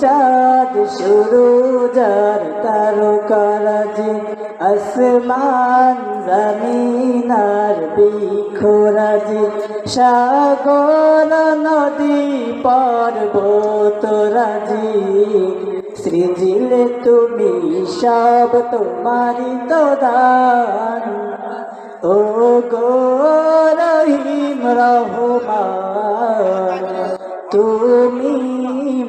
চাঁদ শুরু যার তারকারাজি, আসমান জমিনার বিখোরাজি সাগর নদী পর্বত রাজি সৃজিলে তুমি সব তোমারি তো দান ও গো তুমি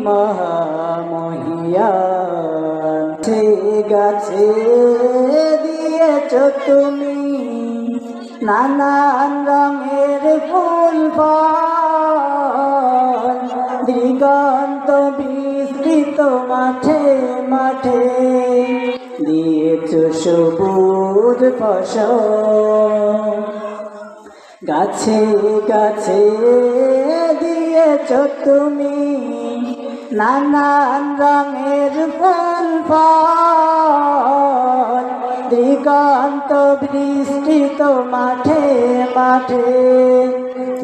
মহামহিয়ান, ঠিক গাছে দিয়েছ তুমি নানান রঙের ফল। দিগন্ত বিস্তৃত মাঠে মাঠে দিয়েছ সবুজ ফসল। গাছে গাছে দিয়েছ তুমি নানান রঙের ফুল দিগন্ত বৃষ্টিত মাঠে মাঠে।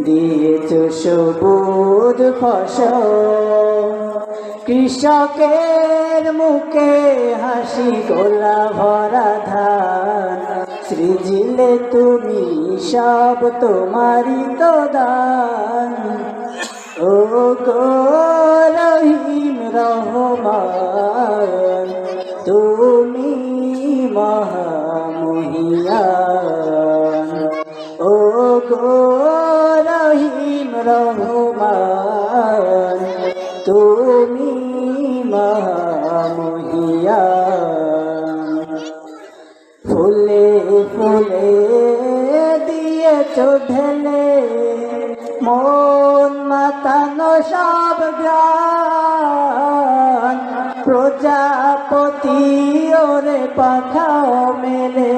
দিয়েছ সবুজ ফসল। কৃষকের মুখে হাসি, গোলা ভরা ধান। সৃজিলে তুমি সব তোমারি তো দান। রহিম রহমান, তুমি মহামহিয়ান। ও গো রহিম রহমান, তুমি মহামহিয়ান। ফুলে ফুলে দিয়েছ ঢেলে মন মাতানো সব গান প্রজাপতি ওরে পাখাও মেলে।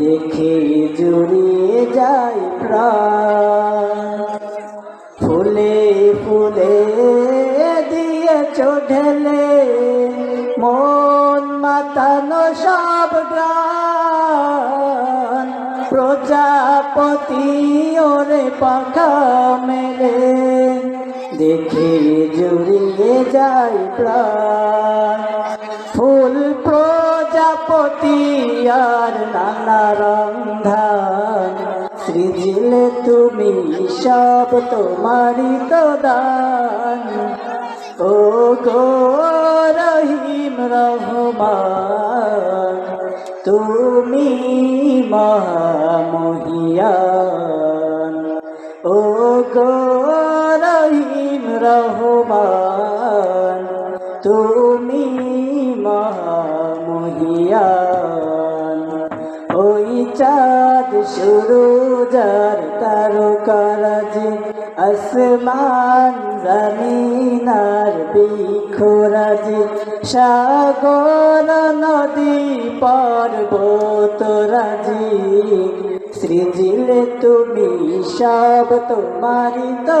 দেখে জুড়িয়ে যায় প্রাণ। ফুলে ফুলে দিয়েছ ঢেলে মন মাতানো সব গ্রান প্রজাপতি ওরে পাখা মেলে। দেখে জুড়িয়ে যায় প্রাণ। ফুল প্রজাপতি আর নানা রন্ধান সৃজিলে তুমি সব তোমারি দান। ও গো রহিম রহমান, তুমি মহামহিয়ান। ও গো রহমান, তুমি মহামহিয়ান। ওই চাঁদ শুরু যার তারকারাজি আসমান জমিনার বিখোরাজি। সাগর, নদী, পর্বত রাজি। সৃজিলে তুমি সব তোমারি তো